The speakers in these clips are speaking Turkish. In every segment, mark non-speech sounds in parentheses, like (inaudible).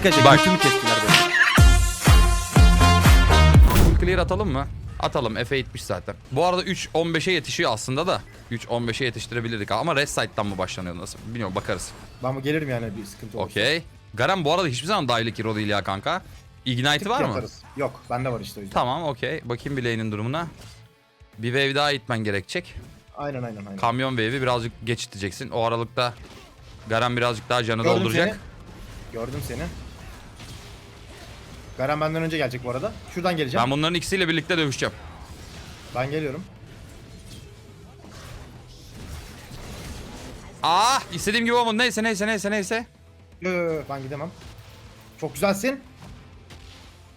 Arkadaşlar Bak. götümü kestiler böyle. Full clear atalım mı? Atalım. Efe 70 zaten. Bu arada 3.15'e yetişiyor aslında da. 3.15'e yetiştirebilirdik ama rest side'dan mı başlanıyor nasıl? Bilmiyorum bakarız. Ben bu gelirim yani bir sıkıntı olursa. Okey. Garen bu arada hiçbir zaman dahili hero değil ya kanka. Ignite'i Tık var mı? yaparız. Yok bende var işte o yüzden. Tamam okey. Bakayım bileğinin durumuna. Bir wave daha itmen gerekecek. Aynen aynen aynen. Kamyon wave'i birazcık geç iteceksin. O aralıkta Garen birazcık daha canı Gördüm dolduracak. seni. Gördüm seni. Garen benden önce gelecek bu arada. Şuradan geleceğim. Ben bunların ikisiyle birlikte dövüşeceğim. Ben geliyorum. Ah istediğim gibi olmadı. Neyse neyse neyse neyse. Yo, yo, yo, ben gidemem. Çok güzelsin.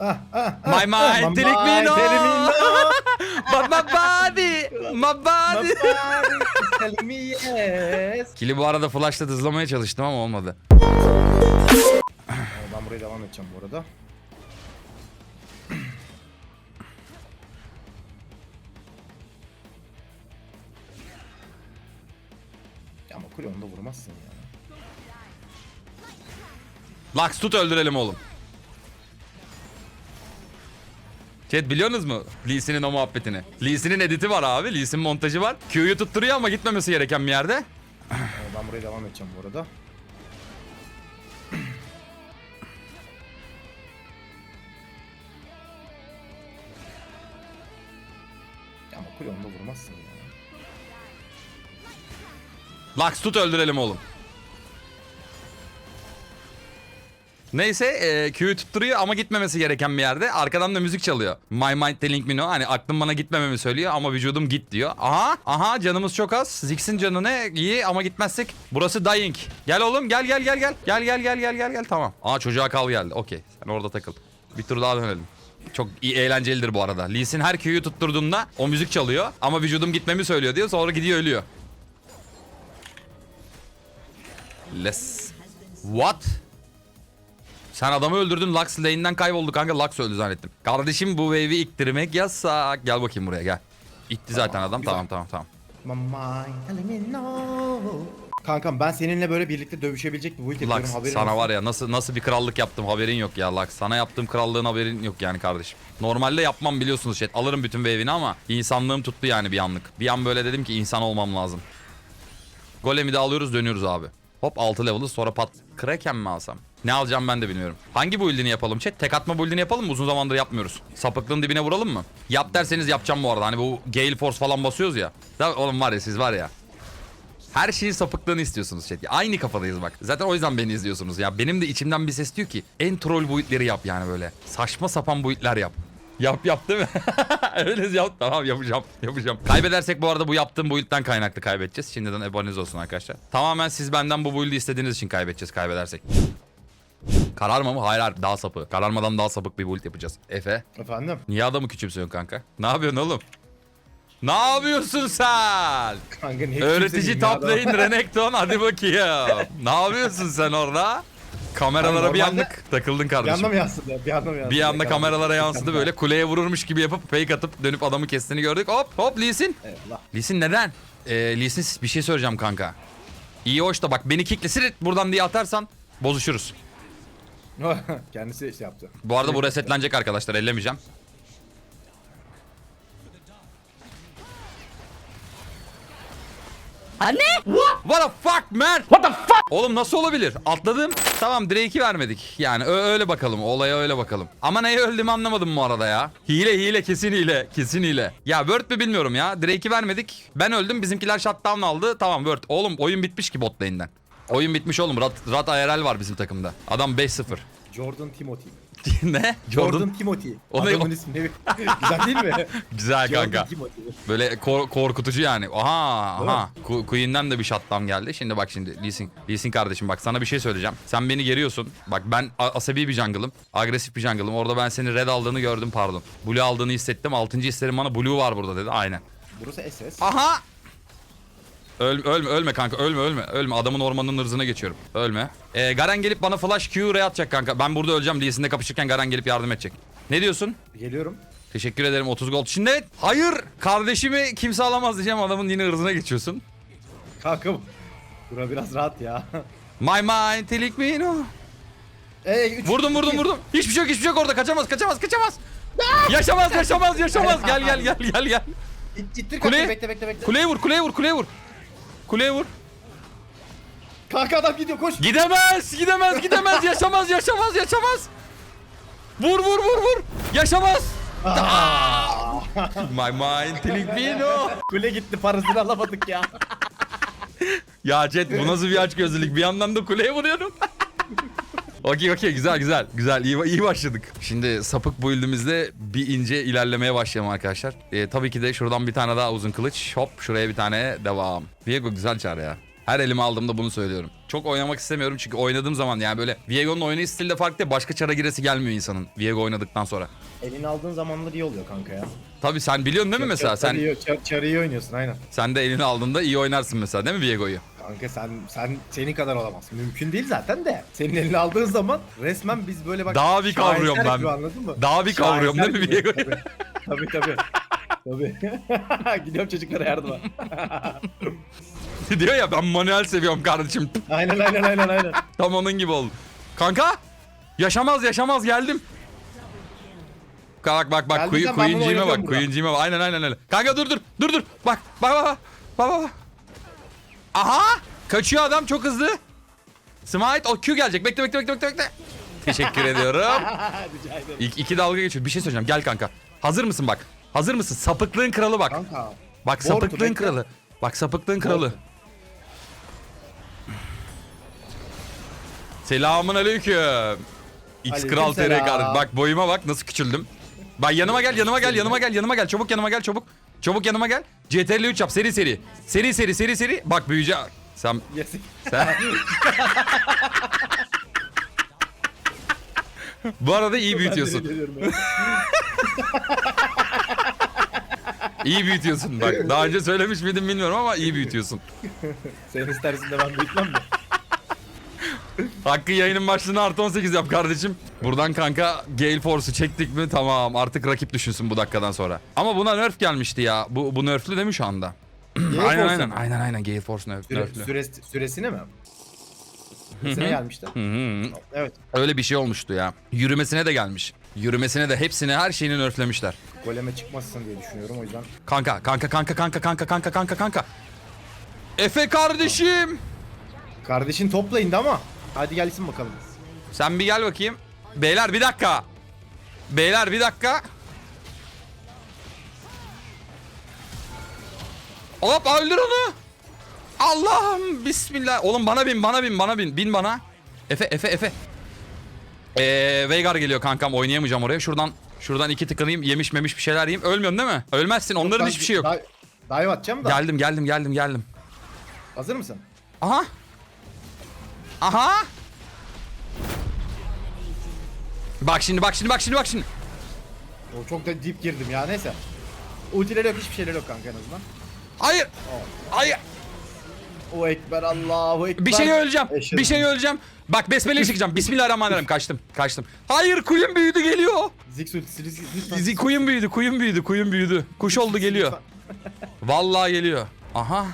Ah, ah, ah, My ah. me no. telling me no. (laughs) But my body, my My body. body is telling me yes. Kili bu arada flashla hızlamaya çalıştım ama olmadı. Ben buraya devam edeceğim bu arada. Kuleon'da vurmazsın ya. Lux tut öldürelim oğlum. Chat biliyorsunuz mu Lee Sin'in o muhabbetini? Lee Sin'in editi var abi. Lee Sin montajı var. Q'yu tutturuyor ama gitmemesi gereken bir yerde. Ee, Ben buraya devam edeceğim bu arada. (clears throat) Ya ama Kuleon'da vurmazsın ya. Lux tut öldürelim oğlum. Neyse e, Q'yu tutturuyor ama gitmemesi gereken bir yerde. Arkadan da müzik çalıyor. My mind telling me no. Hani aklım bana gitmememi söylüyor ama vücudum git diyor. Aha aha canımız çok az. Ziggs'in canı ne? İyi ama gitmezsek. Burası dying. Gel oğlum gel gel gel gel. Gel gel gel gel gel gel tamam. Aa çocuğa kal geldi. Okey sen orada takıl. Bir tur daha dönelim. Çok iyi eğlencelidir bu arada. Lee her Q'yu tutturduğunda o müzik çalıyor ama vücudum gitmemi söylüyor diyor. Sonra gidiyor ölüyor. Let's... What? Sen adamı öldürdün Lux lane'den kayboldu kanka Lux öldü zannettim. Kardeşim bu wave'i iktirmek yasak. Gel bakayım buraya gel. İtti zaten adam güzel. tamam tamam tamam. Me no. Kankam ben seninle böyle birlikte dövüşebilecek bir build yapıyorum Lux haberin sana olsun. var ya nasıl nasıl bir krallık yaptım haberin yok ya Lux. Sana yaptığım krallığın haberin yok yani kardeşim. Normalde yapmam biliyorsunuz chat. Alırım bütün wave'ini ama insanlığım tuttu yani bir anlık. Bir an böyle dedim ki insan olmam lazım. Golem'i de alıyoruz dönüyoruz abi. Hop 6 level'ı sonra pat. Kraken mi alsam? Ne alacağım ben de bilmiyorum. Hangi build'ini yapalım chat? Tek atma build'ini yapalım mı? Uzun zamandır yapmıyoruz. Sapıklığın dibine vuralım mı? Yap derseniz yapacağım bu arada. Hani bu Gale Force falan basıyoruz ya. Da oğlum var ya siz var ya. Her şeyin sapıklığını istiyorsunuz chat. Aynı kafadayız bak. Zaten o yüzden beni izliyorsunuz ya. Benim de içimden bir ses diyor ki en troll build'leri yap yani böyle. Saçma sapan build'ler yap. Yap yap değil mi? (laughs) Öyle yap. Tamam yapacağım. Yapacağım. Kaybedersek bu arada bu yaptığım build'den kaynaklı kaybedeceğiz. Şimdiden aboneniz olsun arkadaşlar. Tamamen siz benden bu build'i istediğiniz için kaybedeceğiz kaybedersek. Kararma mı? Hayır hayır daha sapı. Kararmadan daha sapık bir build yapacağız. Efe. Efendim? Niye adamı küçümsüyorsun kanka? Ne yapıyorsun oğlum? Ne yapıyorsun sen? Kanka Öğretici top lane Renekton hadi bakayım. ne yapıyorsun sen orada? Kameralara bir normalde- anlık takıldın Bir anda kardeşim. mı yansıdı? Bir anda mı yansıdı? Bir anda kameralara yansıdı böyle kuleye vururmuş gibi yapıp fake atıp dönüp adamı kestiğini gördük. Hop hop Lee Sin. Eyvallah. Lee Sin neden? Ee, Lee Sin bir şey söyleyeceğim kanka. İyi hoş da bak beni kickle sirit buradan diye atarsan bozuşuruz. (laughs) Kendisi şey yaptı. Bu arada bu resetlenecek arkadaşlar ellemeyeceğim. Anne! What the fuck man? What the fuck? Oğlum nasıl olabilir? Atladım. Tamam Drake'i vermedik. Yani öyle bakalım. Olaya öyle bakalım. Ama neye öldüğümü anlamadım bu arada ya. Hile hile kesin hile. Kesin hile. Ya Word mi bilmiyorum ya. Drake'i vermedik. Ben öldüm. Bizimkiler shutdown aldı. Tamam Word. Oğlum oyun bitmiş ki bot lane'den. Oyun bitmiş oğlum. Rat, Rat IRL var bizim takımda. Adam 5-0. Jordan Timothy. Ne? (laughs) Jordan, Jordan. Timothy. O ne- Adamın ismi ne? Güzel değil mi? (laughs) Güzel Jordan kanka. Timothy. Böyle kor- korkutucu yani. Aha Değil aha. Ku- Queen'den de bir shutdown geldi. Şimdi bak şimdi Lee Sin, Lee Sin kardeşim bak sana bir şey söyleyeceğim. Sen beni geriyorsun. Bak ben a- asabi bir jungle'ım. Agresif bir jungle'ım. Orada ben senin red aldığını gördüm pardon. Blue aldığını hissettim. Altıncı hislerim bana blue var burada dedi. Aynen. Burası SS. Aha! Öl, ölme ölme kanka ölme ölme ölme adamın ormanının ırzına geçiyorum ölme ee, Garen gelip bana flash Q Ray atacak kanka ben burada öleceğim Lee Sin'le kapışırken Garen gelip yardım edecek Ne diyorsun? Geliyorum. Teşekkür ederim 30 gold. Şimdi hayır kardeşimi kimse alamaz diyeceğim adamın yine ırzına geçiyorsun. Kanka bura biraz rahat ya. My mind telling me no. Ey, üç, Vurdum vurdum vurdum. Hiçbir şey yok hiçbir şey yok orada. Kaçamaz kaçamaz kaçamaz. yaşamaz yaşamaz yaşamaz. Gel gel gel gel gel. İt- İttir Kule. kanka bekle bekle bekle. Kuleye vur kuleye vur kuleye vur. Kuleye vur. Kanka adam gidiyor koş. Gidemez gidemez gidemez yaşamaz yaşamaz yaşamaz. Vur vur vur vur. Yaşamaz. My mind telling me no. Kule gitti parasını alamadık ya. Ya Chat bu nasıl bir aç gözlülük? Bir yandan da kuleye vuruyorum. Okey okey güzel güzel. Güzel iyi, iyi başladık. Şimdi sapık build'imizde bir ince ilerlemeye başlayalım arkadaşlar. Ee, tabii ki de şuradan bir tane daha uzun kılıç. Hop şuraya bir tane devam. Viego güzel çağrı ya. Her elime aldığımda bunu söylüyorum. Çok oynamak istemiyorum çünkü oynadığım zaman yani böyle Viego'nun oyunu stili de farklı. Başka çara giresi gelmiyor insanın Viego oynadıktan sonra. Elini aldığın zamanlar iyi oluyor kanka ya. Tabii sen biliyorsun değil mi mesela? Sen Çarı, çar, çarı iyi oynuyorsun aynen. sen de elini aldığında iyi oynarsın mesela değil mi Viego'yu? Kanka sen sen senin kadar olamazsın. Mümkün değil zaten de. Senin elini aldığın zaman resmen biz böyle bak. Daha bir şaheser kavruyorum ben. gibi, anladın mı? Daha bir kavruyorum değil mi Viego'yu? gibi. Tabii tabii. tabii. tabii. (laughs) Gidiyorum çocuklara yardıma. (laughs) Diyor ya ben manuel seviyorum kardeşim. aynen aynen aynen aynen. Tam onun gibi oldu. Kanka yaşamaz yaşamaz geldim. Bak bak bak kuyu, ben bunu bak oynatıyorum burada. bak aynen aynen öyle. Kanka dur dur dur dur bak bak bak bak bak bak. bak. Aha kaçıyor adam çok hızlı. Smite o Q gelecek bekle bekle bekle bekle bekle. Teşekkür ediyorum. (laughs) Rica ederim. İki, iki dalga geçiyor bir şey söyleyeceğim gel kanka. Hazır mısın bak. Hazır mısın? Sapıklığın kralı bak. Kanka. Bak Bortu, sapıklığın bekle. kralı. Bak sapıklığın kralı. Selamun aleyküm. X Kral TR selam. kardeş. Bak boyuma bak nasıl küçüldüm. Bak yanıma gel yanıma gel yanıma gel yanıma gel. Çabuk yanıma gel çabuk. Çabuk yanıma gel. CTRL 3 yap seri seri. Seri seri seri seri. Bak büyüyece. Sen sen. Bu arada iyi büyütüyorsun. (laughs) İyi büyütüyorsun bak. Daha önce söylemiş miydim bilmiyorum ama iyi büyütüyorsun. Sen istersin de ben büyütmem mi? Hakkı yayının başlığını artı 18 yap kardeşim. Buradan kanka Gale Force'u çektik mi tamam artık rakip düşünsün bu dakikadan sonra. Ama buna nerf gelmişti ya. Bu, bu nerflü değil mi şu anda? (clears throat) aynen aynen aynen aynen Gale Force nerf, Süre, nerflü. süresi, süresine mi? Süresine gelmişti. Hı hı. Evet. Öyle bir şey olmuştu ya. Yürümesine de gelmiş. Yürümesine de hepsini her şeyini nerflemişler. Goleme çıkmazsın diye düşünüyorum o yüzden. Kanka kanka kanka kanka kanka kanka kanka kanka. Efe kardeşim. Kardeşin toplayın ama. Hadi gelsin bakalım. Sen bir gel bakayım. Beyler bir dakika. Beyler bir dakika. Hop öldür onu. Allah'ım bismillah. Oğlum bana bin bana bin bana bin. Bin bana. Efe Efe Efe. Ee, Veigar geliyor kankam oynayamayacağım oraya. Şuradan şuradan iki tıkınayım yemiş memiş bir şeyler yiyeyim. Ölmüyorsun değil mi? Ölmezsin onların hiçbir şey yok. Dive, dive atacağım da. Geldim geldim geldim geldim. Hazır mısın? Aha. Aha. Bak şimdi bak şimdi bak şimdi bak şimdi. O çok da deep girdim ya neyse. Ultileri yok hiçbir şeyler yok kanka en azından. Hayır. Hayır. O ekber Allahu ekber. Bir şey öleceğim. Eşhedü- Bir şey öleceğim. Bak besmele çekeceğim. Bismillahirrahmanirrahim. Kaçtım. Kaçtım. Hayır kuyum büyüdü geliyor. Ziggs ultisi Kuyum büyüdü. Kuyum büyüdü. Kuyum büyüdü. Kuş oldu geliyor. Vallahi geliyor. Aha.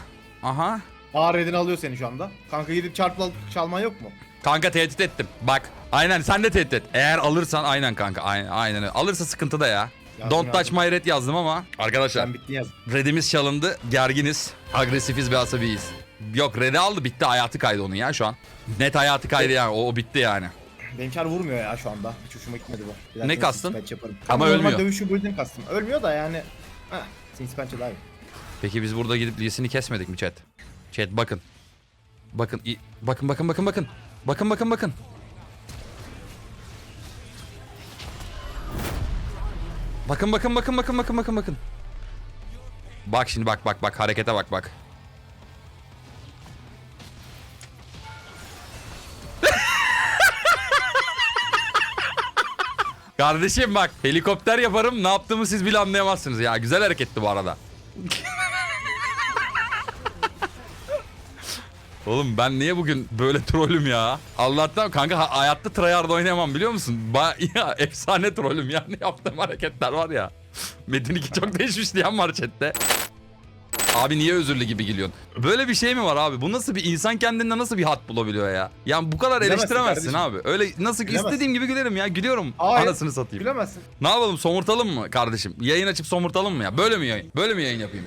Aha. Ağır redini alıyor seni şu anda. Kanka gidip çarpla çalman yok mu? Kanka tehdit ettim. Bak. Aynen sen de tehdit et. Eğer alırsan aynen kanka. Aynen, aynen. Alırsa sıkıntı da ya. Yazdım, Don't touch my red yazdım ama. Arkadaşlar. Sen bittin yaz. Redimiz çalındı. Gerginiz. Agresifiz ve asabiyiz. Yok red'i aldı bitti hayatı kaydı onun ya şu an. Net hayatı kaydı yani o, o bitti yani. Benim çar vurmuyor ya şu anda. Hiç hoşuma gitmedi bu. Bir Ne kastın? Yaparım. Ama Normal ölmüyor. dövüşü build'ini kastım. Ölmüyor da yani. Heh. Pençe daha iyi. Peki biz burada gidip Lee'sini kesmedik mi chat? Chat bakın. Bakın bakın bakın bakın bakın. Bakın bakın bakın. Bakın bakın bakın bakın bakın bakın bakın. Bak şimdi bak bak bak harekete bak bak. (laughs) Kardeşim bak helikopter yaparım ne yaptığımı siz bile anlayamazsınız ya. Güzel hareketti bu arada. (laughs) Oğlum ben niye bugün böyle (laughs) trollüm ya? Allah'tan kanka ha- hayatta tryhard oynayamam biliyor musun? Ba (laughs) ya efsane trollüm yani (laughs) yaptığım hareketler var ya. Metin 2 çok değişmiş diyen var chatte. Abi niye özürlü gibi gülüyorsun? Böyle bir şey mi var abi? Bu nasıl bir insan kendinde nasıl bir hat bulabiliyor ya? Yani bu kadar Bilemezsin eleştiremezsin kardeşim. abi. Öyle nasıl Bilemezsin. istediğim gibi gülerim ya. Gülüyorum. Hayır. Anasını satayım. Bilemezsin. Ne yapalım somurtalım mı kardeşim? Yayın açıp somurtalım mı ya? Böyle mi yayın? Böyle mi yayın yapayım?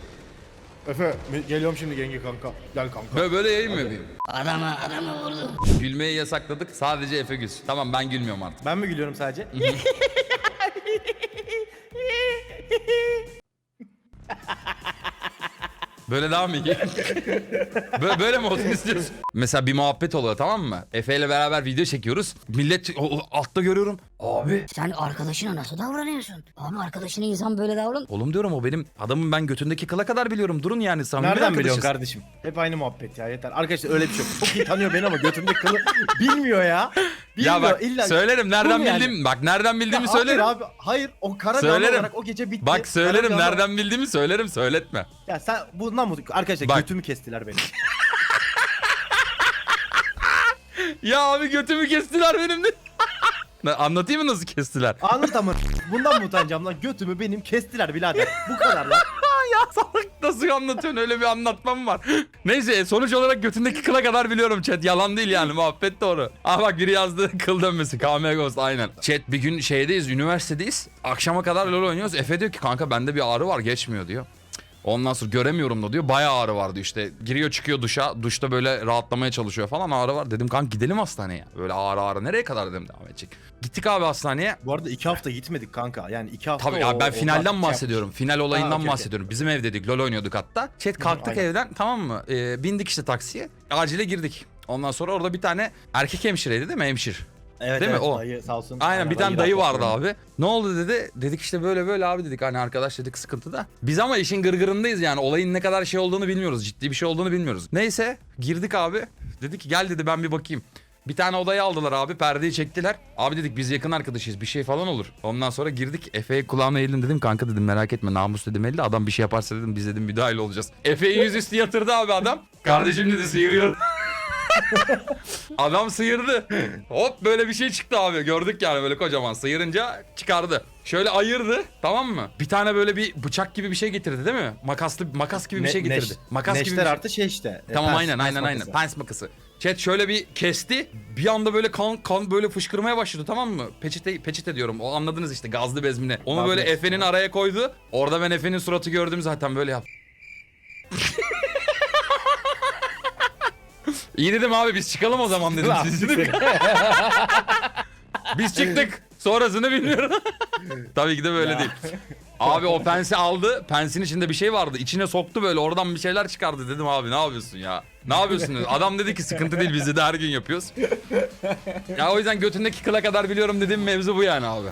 Efe geliyorum şimdi yenge kanka. Gel kanka. Böyle, böyle yayın mı yapayım? Adamı adamı vurdum. Gülmeyi yasakladık. Sadece Efe gülsün. Tamam ben gülmüyorum artık. Ben mi gülüyorum sadece? Böyle daha mı iyi? böyle, böyle mi olsun istiyorsun? Mesela bir muhabbet oluyor tamam mı? Efe ile beraber video çekiyoruz. Millet o- o- altta görüyorum. Abi. Sen arkadaşına nasıl davranıyorsun? Abi arkadaşına insan böyle davran. Oğlum diyorum o benim adamın ben götündeki kıla kadar biliyorum. Durun yani samimi Nereden arkadaşız. biliyorsun kardeşim? Hep aynı muhabbet ya yeter. Arkadaşlar öyle bir şey yok. Çok iyi tanıyor beni ama götümde kılı (laughs) bilmiyor ya. Bilmiyor Ya bak illa. söylerim nereden Bu mu yani? bildiğimi. Bak nereden bildiğimi Ya söylerim. Hayır abi hayır o kara Söylerim. olarak o gece bitti. Bak söylerim Kara nereden bildiğimi söylerim söyletme. Ya sen bundan mı? Arkadaşlar Bak. götümü kestiler benim. (laughs) Ya abi götümü kestiler benim de. Ben Anlatayım mı nasıl kestiler? Anlat ama (laughs) bundan mı utanacağım lan? Götümü benim kestiler birader. Bu kadar lan. (laughs) ya salak nasıl anlatıyorsun öyle bir anlatmam var. (gasps) Neyse sonuç olarak götündeki kıla kadar biliyorum chat yalan değil yani muhabbet doğru. Aa bak biri yazdı (laughs) kıl dönmesi KM Ghost aynen. Chat bir gün şeydeyiz üniversitedeyiz akşama kadar LoL oynuyoruz. Efe diyor ki kanka bende bir ağrı var geçmiyor diyor. Ondan sonra göremiyorum da diyor. Bayağı ağrı vardı işte. Giriyor çıkıyor duşa. Duşta böyle rahatlamaya çalışıyor falan ağrı var. Dedim kanka gidelim hastaneye. Böyle ağrı ağrı nereye kadar dedim devam edecek. Gittik abi hastaneye. Bu arada iki hafta gitmedik kanka. Yani iki hafta Tabii o- ya ben o finalden taktik bahsediyorum. Final olayından Ha, okey. bahsediyorum. Bizim evdeydik. LoL oynuyorduk hatta. Chat kalktık aynen. evden tamam mı? Ee, bindik işte taksiye. Acile girdik. Ondan sonra orada bir tane erkek hemşireydi değil mi? Hemşir. Evet, Değil mi? evet, O. Dayı sağ olsun. Aynen bir tane dayı vardı abi. Ne oldu dedi. Dedik işte böyle böyle abi dedik. Hani arkadaş dedik sıkıntıda. Biz ama işin gırgırındayız yani. Olayın ne kadar şey olduğunu bilmiyoruz. Ciddi bir şey olduğunu bilmiyoruz. Neyse girdik abi. Dedi ki gel dedi ben bir bakayım. Bir tane odaya aldılar abi. Perdeyi çektiler. Abi dedik biz yakın arkadaşıyız. Bir şey falan olur. Ondan sonra girdik. Efe'ye kulağına eğildim dedim. Kanka dedim merak etme namus dedim elde. Adam bir şey yaparsa dedim biz dedim müdahil olacağız. Efe'yi yüzüstü yatırdı abi adam. Kardeşim dedi sıyırıyor. (laughs) Adam sıyırdı. Hop böyle bir şey çıktı abi. Gördük yani böyle kocaman sıyırınca çıkardı. Şöyle ayırdı tamam mı? Bir tane böyle bir bıçak gibi bir şey getirdi değil mi? Makaslı makas gibi bir Ne- şey getirdi. neş- makas gibi neşter bir şey. artı şey işte. e, Tamam pens- aynen pens aynen aynen. makası. Pens makası. Chat şöyle bir kesti. Bir anda böyle kan kan böyle fışkırmaya başladı tamam mı? Peçete peçete diyorum. O anladınız işte gazlı bezmine. Onu Gazlı böyle bez. Efe'nin araya koydu. Orada ben Efe'nin suratı gördüm zaten böyle yap. İyi dedim abi biz çıkalım o zaman dedim. Siz gidin. (laughs) Biz çıktık. Sonrasını bilmiyorum. (laughs) Tabii ki de böyle değil. Abi o pensi aldı. Pensin içinde bir şey vardı. İçine soktu böyle. Oradan bir şeyler çıkardı. Dedim abi ne yapıyorsun ya? Ne yapıyorsun? Adam dedi ki sıkıntı değil biz de her gün yapıyoruz. Ya o yüzden götündeki kıla kadar biliyorum dediğim mevzu bu yani abi.